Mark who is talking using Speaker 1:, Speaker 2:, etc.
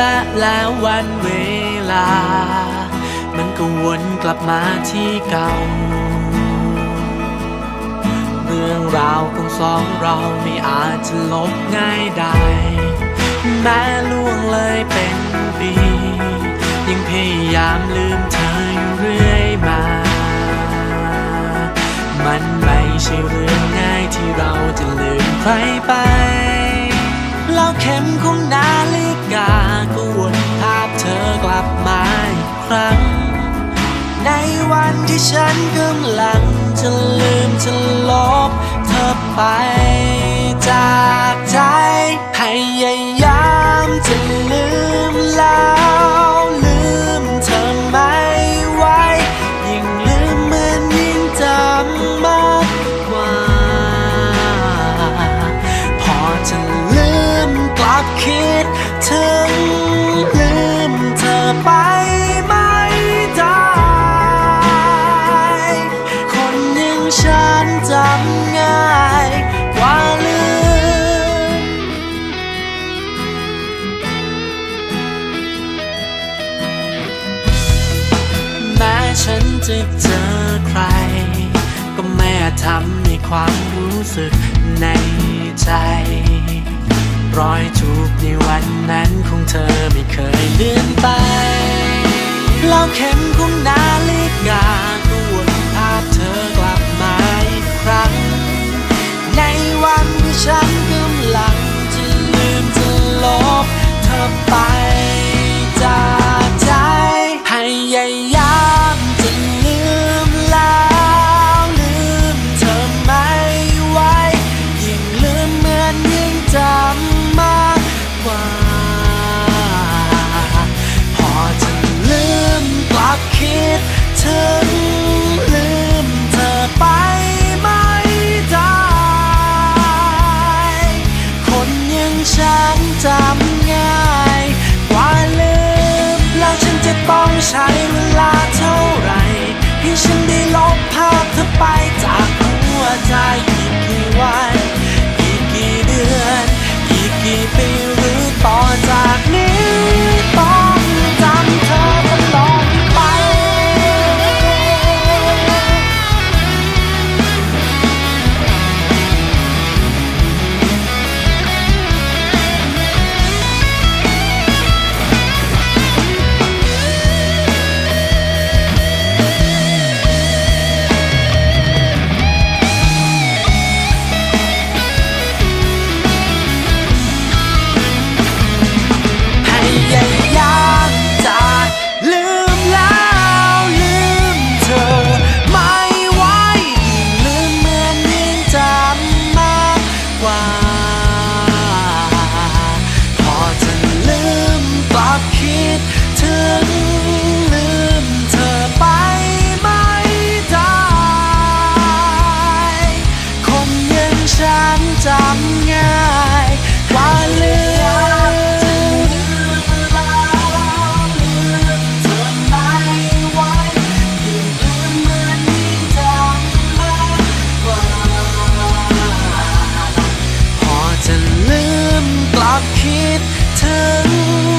Speaker 1: และแล้ววันเวลา มันก็วนกลับมาที่เก่า เรื่องราวของสองเราไม่อาจจะลบง่ายได้แม้ล่วงเลยเป็นปี ยังพยายามลืมเธออยู่เรื่อยมา มันไม่ใช่เรื่องง่ายที่เราจะลืมใครไปแล้วเข็มของ ในวันที่ฉันกำลังจะลืมจะลบเธอไปจากใจพยายามจะลืมแล้วลืมเธอไม่ไหวยิ่งลืมมันยิ่งจำมากกว่า พอจะลืมกลับคิดถึงลื ฉันจะเจอใคร ก็ไม่อาจทำให้ความรู้สึกในใจ รอยจูบในวันนั้นของเธอไม่เคยเลือนไปเล้วเข็มของนา love.